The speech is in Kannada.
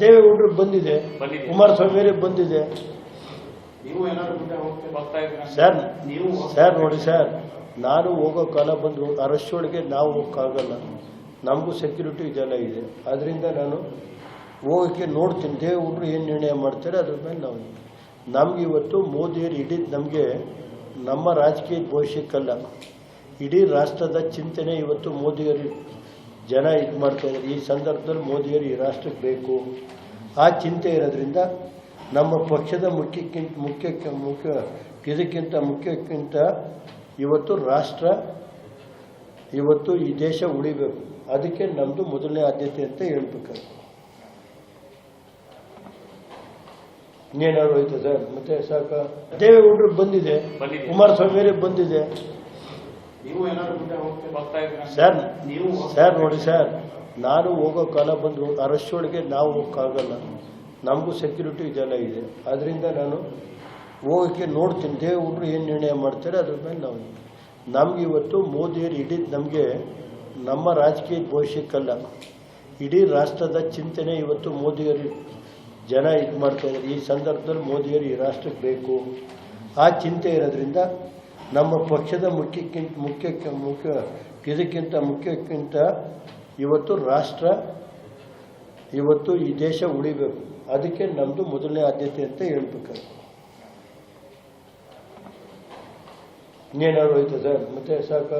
ದೇವೇಗೌಡರಿಗೆ ಬಂದಿದೆ ಕುಮಾರಸ್ವಾಮಿ ಬಂದಿದೆ. ಸರ್ ನೀವು ಸರ್ ನೋಡಿ ಸರ್ ನಾನು ಹೋಗೋ ಕಾಲ ಬಂದು ಅರೆಸ್ಟ್ ಒಳಗೆ ನಾವು ಹೋಗೋಕ್ಕಾಗಲ್ಲ. ನಮಗೂ ಸೆಕ್ಯೂರಿಟಿ ಇದೆಲ್ಲ ಇದೆ. ಅದರಿಂದ ನಾನು ಹೋಗೋಕ್ಕೆ ನೋಡ್ತೀನಿ. ದೇವೇಗೌಡರು ಏನು ನಿರ್ಣಯ ಮಾಡ್ತಾರೆ ಅದ್ರ ಮೇಲೆ ನಾವು ನಮ್ಗೆ ಇವತ್ತು ಮೋದಿಯವರು ಇಡೀ ನಮಗೆ ನಮ್ಮ ರಾಜಕೀಯ ಭವಿಷ್ಯಕ್ಕಲ್ಲ ಇಡೀ ರಾಷ್ಟ್ರದ ಚಿಂತನೆ ಇವತ್ತು ಮೋದಿಯವರು ಜನ ಇದು ಮಾಡ್ತಾ ಇದ್ದಾರೆ ಈ ಸಂದರ್ಭದಲ್ಲಿ ಮೋದಿಯವರು ಈ ರಾಷ್ಟ್ರಕ್ಕೆ ಬೇಕು. ಆ ಚಿಂತೆ ಇರೋದ್ರಿಂದ ನಮ್ಮ ಪಕ್ಷದ ಮುಖ್ಯಕ್ಕಿಂತ ಮುಖ್ಯಕ್ಕೆ ಮುಖ್ಯ ಇದಕ್ಕಿಂತ ಮುಖ್ಯಕ್ಕಿಂತ ಇವತ್ತು ರಾಷ್ಟ್ರ ಇವತ್ತು ಈ ದೇಶ ಉಳಿಬೇಕು. ಅದಕ್ಕೆ ನಮ್ಮದು ಮೊದಲನೇ ಆದ್ಯತೆ ಅಂತ ಹೇಳ್ಬೇಕಾದ್ರೆ ಇನ್ನೇನಾದ್ರು ಹೋಯ್ತು ಸರ್ ಮತ್ತೆ ಸಾಕ. ದೇವೇಗೌಡರು ಬಂದಿದೆ. ಕುಮಾರಸ್ವಾಮಿ ಬಂದಿದೆ. ಸರ್ ಸರ್ ನೋಡಿ ಸರ್ ನಾನು ಹೋಗೋ ಕಾಲ ಬಂದು ಅರೆಸ್ಟ್ ಒಳಗೆ ನಾವು ಹೋಗೋಕ್ಕಾಗಲ್ಲ ನಮಗೂ ಸೆಕ್ಯೂರಿಟಿ ಇದೆಲ್ಲ ಇದೆ. ಅದರಿಂದ ನಾನು ಹೋಗೋಕ್ಕೆ ನೋಡ್ತೀನಿ. ದೇವರು ಏನು ನಿರ್ಣಯ ಮಾಡ್ತಾರೆ ಅದ್ರ ಮೇಲೆ ನಾವು ನಮ್ಗೆ ಇವತ್ತು ಮೋದಿಯವರು ಇಡೀ ನಮಗೆ ನಮ್ಮ ರಾಜಕೀಯ ಭವಿಷ್ಯಕ್ಕಲ್ಲ ಇಡೀ ರಾಷ್ಟ್ರದ ಚಿಂತನೆ ಇವತ್ತು ಮೋದಿಯವರು ಜನ ಇದು ಮಾಡ್ತಾ ಇದ್ದಾರೆ ಈ ಸಂದರ್ಭದಲ್ಲಿ ಮೋದಿಯವರು ಈ ರಾಷ್ಟ್ರಕ್ಕೆ ಬೇಕು. ಆ ಚಿಂತೆ ಇರೋದ್ರಿಂದ ನಮ್ಮ ಪಕ್ಷದ ಮುಖ್ಯಕ್ಕಿಂತ ಮುಖ್ಯಕ್ಕೆ ಮುಖ್ಯ ಇದಕ್ಕಿಂತ ಮುಖ್ಯಕ್ಕಿಂತ ಇವತ್ತು ರಾಷ್ಟ್ರ, ಇವತ್ತು ಈ ದೇಶ ಉಳಿಬೇಕು. ಅದಕ್ಕೆ ನಮ್ಮದು ಮೊದಲನೇ ಆದ್ಯತೆ ಅಂತ ಹೇಳ್ಬೇಕಾದ್ರೆ ಇನ್ನೇನಾದ್ರು ಹೋಯ್ತು ಸರ್? ಮತ್ತೆ ಸಾಕ?